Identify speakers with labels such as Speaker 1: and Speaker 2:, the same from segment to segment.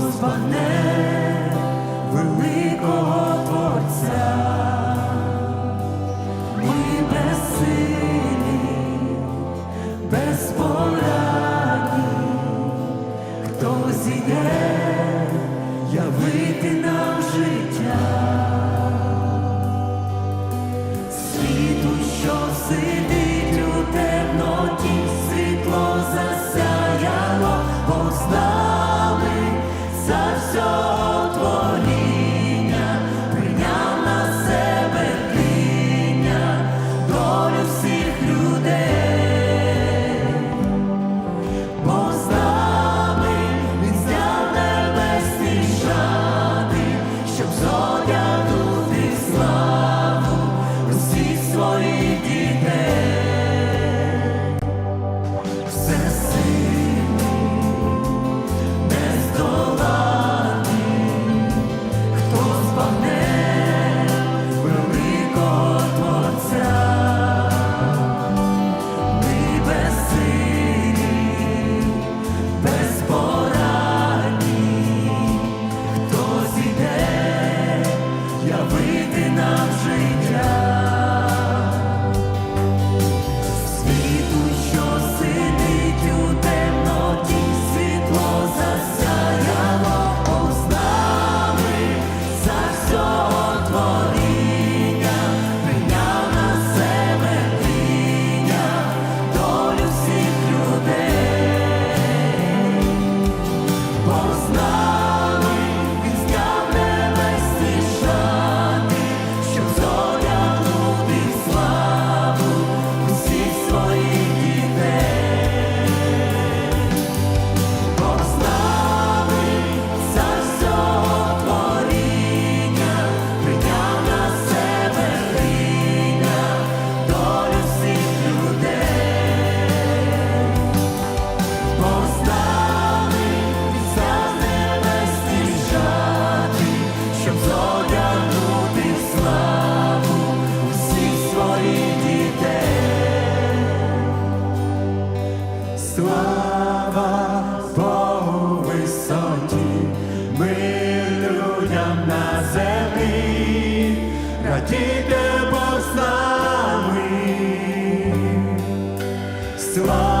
Speaker 1: спане великого Творця, ми безсилі, безпорадні, хто зійде явити нам життя, світу, що сидить. Christ.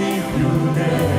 Speaker 1: Senhor.